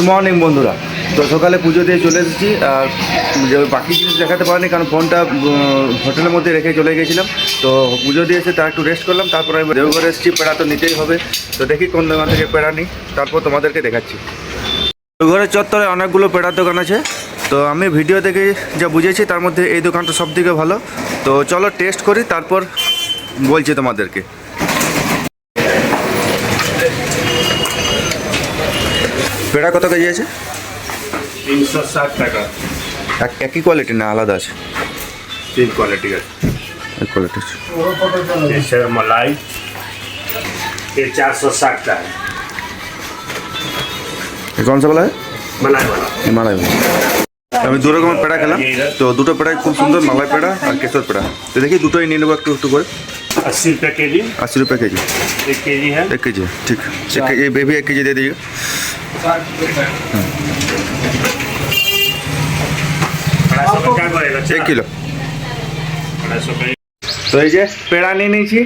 Good morning বন্ধুরা। তো সকালে পুজো দিয়ে চলে এসেছি, আর বাকি জিনিস দেখাতে পারিনি, কারণ ফোনটা হোটেলের মধ্যে রেখে চলে গেছিলাম। তো পুজো দিয়ে এসে তার একটু রেস্ট করলাম, তারপরে আমি দেওঘরে এসেছি, পেড়া তো নিতেই হবে। তো দেখি কোন দোকান থেকে পেড়া নিই, তারপর তোমাদেরকে দেখাচ্ছি। দেওঘরের চত্বরে অনেকগুলো পেড়ার দোকান আছে। তো আমি ভিডিও দেখে যা বুঝেছি, তার মধ্যে এই দোকানটা সব থেকে ভালো। তো চলো টেস্ট করি, তারপর বলছি তোমাদেরকে। পেড়া কত কেজি আছে তিনশো ষাট টাকা এক একই কোয়ালিটি না আলাদা আছে তিন क्वालिटी का এক কোয়ালিটি আছে जैसे मलाई ये चार सौ साठ का है ये कौन सा वाला है मलाई वाला ये মালাই वाला আমি দু রকমের পেড়া খেলাম তো দুটো পেড়াই খুব সুন্দর মালাই পেড়া আর কেশর পেড়া তো দেখি দুটোই নিয়ে নেবো একটু একটু করে अस्सी रुपये के जी अस्सी रुपये के जी एक के जी है एक के जी ठीक एक के- ये बेबी एक के जी दे दीजिए अढ़ाई सौ का क्या पड़ेगा এক কিলো अढ़ाई सौ का তো এই যে পেড়া নিয়ে নিয়েছি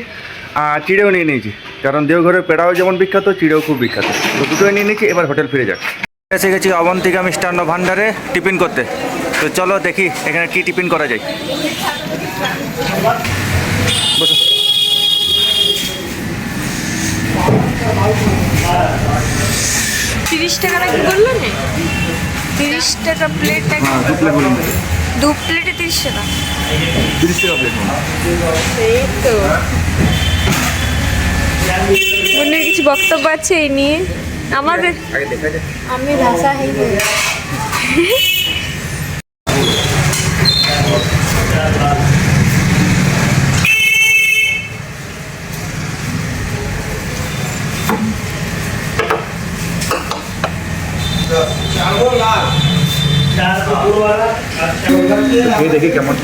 আর চিড়েও নিয়ে নিয়েছি কারণ দেওঘরের পেড়াও যেমন বিখ্যাত চিড়েও খুব বিখ্যাত তো দুটোই নিয়ে নিয়েছি এবার হোটেল ফিরে যাক এসে গেছি অবন্তিকা মিষ্টান্ন ভাণ্ডারে টিফিন করতে। তো চলো দেখি এখানে কি টিফিন করা যায়। বসো। তিরিশ টাকা নাকি বলল না? তিরিশ টাকা প্লেট হ্যাঁ দু প্লেট তিরিশ টাকা। তিরিশ টাকা প্লেট এই তো। বোনের কিছু বক্তব্য আছে এই নিয়ে। আমাদের আগে দেখা যায় আমি ভাষা হেই এই দেখি কেমন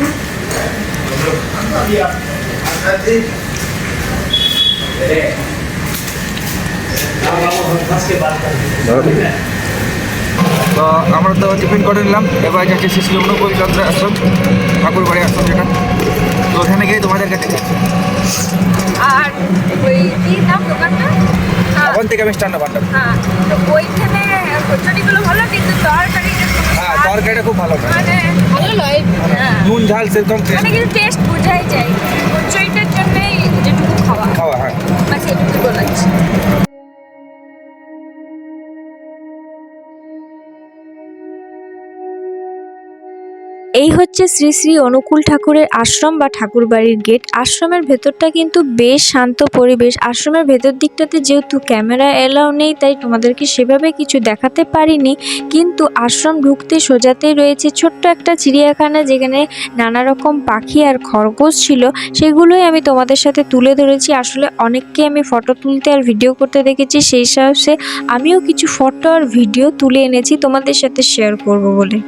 তো আমরা তো টিফিন করে নিলাম। এবার যাচ্ছি শিশু অনুকূল চন্দ্র আশ্রম ঠাকুর বাড়ি আশ্রম যেটা। তো ওখানে গিয়ে তোমাদের কাছে আর ওই কি নাম দোকানটা? হ্যাঁ, ওখান থেকে হ্যাঁ ওইখানে কচুরিগুলো ভালো কিন্তু তরকারিটা খুব হ্যাঁ স্বাদ। তরকারিটা খুব ভালো মানে ভালো হ্যাঁ। নুন ঝাল সেরকম taste মানে কিন্তু টেস্ট বোঝাই যায়। কচুরিটার জন্যই যেটুকু খাওয়া। খাওয়া হ্যাঁ। বাস এটুকু বলাচ্ছি এই হচ্ছে শ্রী শ্রী অনুকূল ঠাকুরের আশ্রম বা ঠাকুরবাড়ির গেট। আশ্রমের ভেতরটা কিন্তু বেশ শান্ত পরিবেশ। আশ্রমের ভেতর দিকটাতে যেহেতু ক্যামেরা এলাও নেই, তাই তোমাদেরকে সেভাবে কিছু দেখাতে পারিনি। কিন্তু আশ্রম ঢুকতে সোজাতেই রয়েছে ছোট্ট একটা চিড়িয়াখানা যেখানে নানা রকম পাখি আর খরগোশ ছিল। সেগুলোই আমি তোমাদের সাথে তুলে ধরেছি। আসলে অনেককে আমি ফটো তুলতে আর ভিডিও করতে দেখেছি, সেই সাহসে আমিও কিছু ফটো আর ভিডিও তুলে এনেছি। তোমাদের সাথে শেয়ার করব বলে।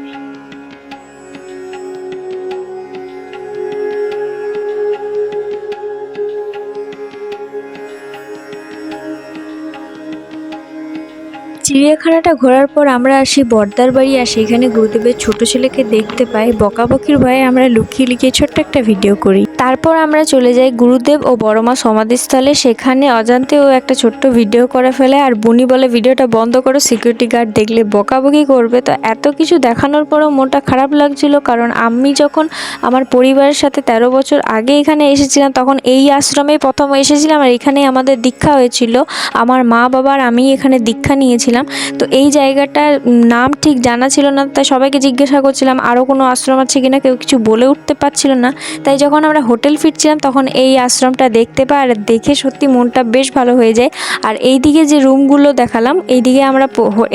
চিড়িয়াখানাটা ঘোরার পর আমরা আসি বর্দার বাড়ি আর সেখানে গুরুদেবের ছোট ছেলেকে দেখতে পাই। বকাবকির ভয়ে আমরা লুকিয়ে লুকিয়ে ছোট্ট একটা ভিডিও করি। তারপর আমরা চলে যাই গুরুদেব ও বড়মা সমাধিস্থলে। সেখানে অজান্তেও একটা ছোট্ট ভিডিও করে ফেলে আর বুনি বলে, ভিডিওটা বন্ধ করো সিকিউরিটি গার্ড দেখলে বকাবকি করবে। তো এত কিছু দেখানোর পরও মনটা খারাপ লাগছিল কারণ আমি যখন আমার পরিবারের সাথে তেরো বছর আগে এখানে এসেছিলাম, তখন এই আশ্রমে প্রথম এসেছিলাম আর এখানেই আমাদের দীক্ষা হয়েছিল। আমার মা বাবার আমি এখানে দীক্ষা নিয়েছিলাম। তো এই জায়গাটার নাম ঠিক জানা ছিল না, তাই সবাইকে জিজ্ঞাসা করছিলাম, আরও কোনো আশ্রম আছে কি না কেউ কিছু বলে উঠতে পারছিল না। তাই যখন আমরা হোটেল ফিরছিলাম, তখন এই আশ্রমটা দেখতে পাই আর দেখে সত্যি মনটা বেশ ভালো হয়ে যায়। আর এইদিকে যে রুমগুলো দেখালাম, এইদিকে আমরা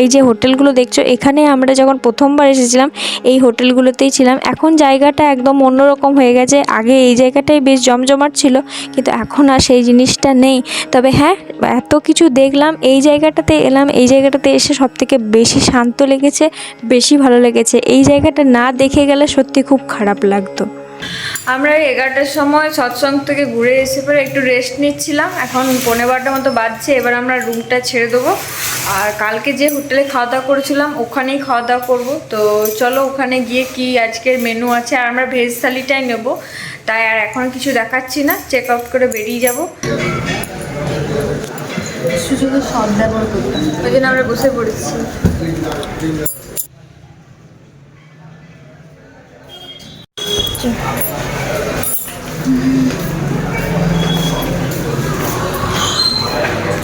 এই যে হোটেলগুলো দেখছ, এখানে আমরা যখন প্রথমবার এসেছিলাম, এই হোটেলগুলোতেই ছিলাম। এখন জায়গাটা একদম অন্যরকম হয়ে গেছে। আগে এই জায়গাটাই বেশ জমজমাট ছিল, কিন্তু এখন আর সেই জিনিসটা নেই। তবে হ্যাঁ এত কিছু দেখলাম, এই জায়গাটাতে এলাম, এই জায়গাটাতে এসে সব থেকে বেশি শান্ত লেগেছে, বেশি ভালো লেগেছে। এই জায়গাটা না দেখে গেলে সত্যি খুব খারাপ লাগতো। আমরা এগারোটার সময় সৎসঙ্গ থেকে ঘুরে এসে পরে একটু রেস্ট নিচ্ছিলাম। এখন পনেরো বারোটার মতো বাজছে, এবার আমরা রুমটা ছেড়ে দেবো। আর কালকে যে হোটেলে খাওয়া দাওয়া করেছিলাম, ওখানেই খাওয়া দাওয়া করব। তো চলো ওখানে গিয়ে কি আজকের মেনু আছে, আর আমরা ভেজ থালিটাই নেব। তাই আর এখন কিছু দেখাচ্ছি না চেক আউট করে বেরিয়ে যাব। সুযোগের সদ্ব্যবহার করতাম ওই জন্য আমরা বসে পড়েছি।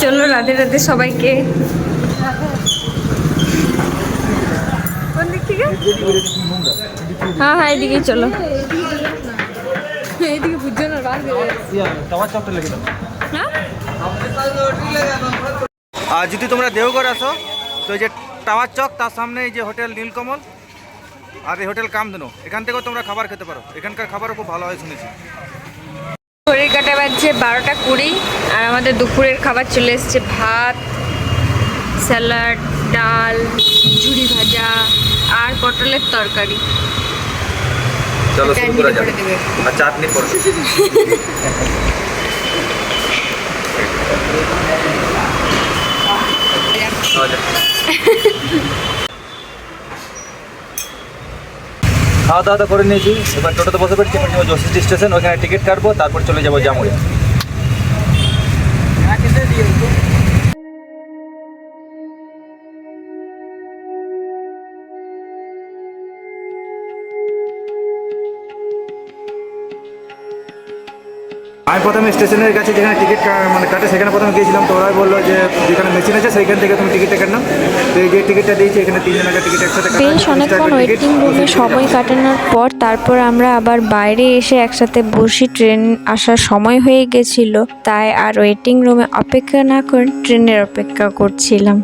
চলো, রাধে রাধে সবাইকে। হ্যাঁ হ্যাঁ এদিকেই চলো। এইদিকে বুঝছ না আর যদি তোমরা দেওঘর আসো তো এই যে টাওয়ার চক তার সামনে এই যে হোটেল নীলকমল আর এই হোটেল কামধনু এখান থেকেও তোমরা খাবার খেতে পারো। এখানকার খাবারও খুব ভালো হয় শুনেছি। ঘড়ির কাটা বাজছে বারোটা কুড়ি আর আমাদের দুপুরের খাবার চলে এসছে ভাত স্যালাড ডাল ঝুড়ি ভাজা আর পটলের তরকারি। চলো শুরু করা যাক। আর চাটনি পড়ো খাওয়া। দাওয়া করে নিয়েছি এবার টোটোতে বসে পড়ছি, এবার যাব যশোর স্টেশন, ওখানে টিকিট কাটবো, তারপর চলে যাব জামুড়িয়া আমি প্রথমে স্টেশনের কাছে যেখানে টিকিট মানে কাটে সেখানে প্রথমে গিয়েছিলাম। তো ওরাই বলল যে যেখানে মেশিন আছে সেইখান থেকে তুমি টিকিটটা কাটলাম তো এই যে টিকিটটা দিয়েছি এখানে তিনজন আগে টিকিট একসাথে বেশ অনেকক্ষণ ওয়েটিং রুমে সময় কাটানোর পর তারপর আমরা আবার বাইরে এসে একসাথে বসি ট্রেন আসার সময় হয়ে গেছিল। তাই আর ওয়েটিং রুমে অপেক্ষা না করে ট্রেনের অপেক্ষা করছিলাম।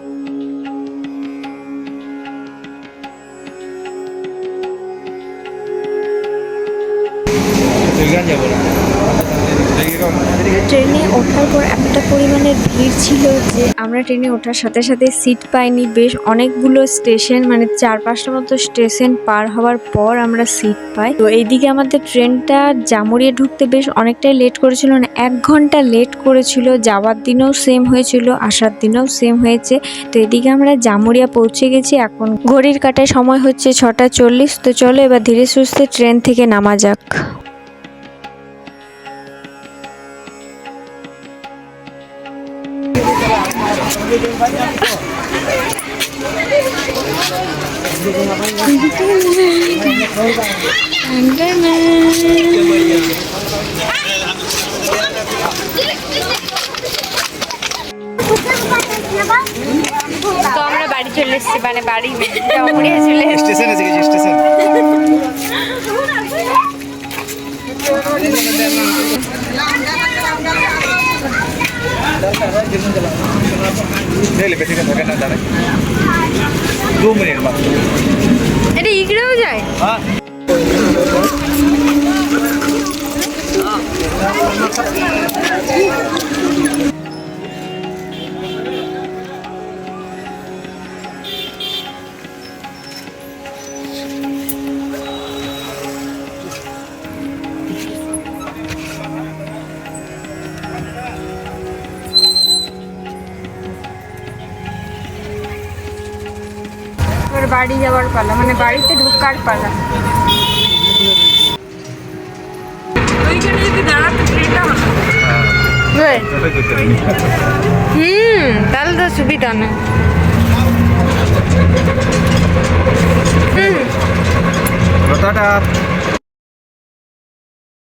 ট্রেনে ওঠার পর এতটা পরিমাণের ভিড় ছিল যে আমরা ট্রেনে ওঠার সাথে সাথে সিট পাইনি। বেশ অনেকগুলো স্টেশন মানে চার পাঁচটা মতো স্টেশন পার হওয়ার পর আমরা সিট পাই। তো এইদিকে আমাদের ট্রেনটা জামুরিয়ে ঢুকতে বেশ অনেকটাই লেট করেছিল মানে এক ঘণ্টা লেট করেছিল। যাওয়ার দিনেও সেম হয়েছিল, আসার দিনেও সেম হয়েছে। তো এদিকে আমরা জামুরিয়া পৌঁছে গেছি, এখন ঘড়ির কাটায় সময় হচ্ছে ছটা চল্লিশ। তো চলো এবার ধীরে সুস্থে ট্রেন থেকে নামা যাক। তো আমরা বাড়ি চলে এসেছি মানে বাড়ি চলে এসেছি। স্টেশন দু মিনিট মাত্র এটা ইগড়েও যায় হ্যাঁ বাড়ি যাওয়ার পালা মানে বাড়িতে ঢোকার পালা। হুম তাহলে তো সুবিধা না টাটা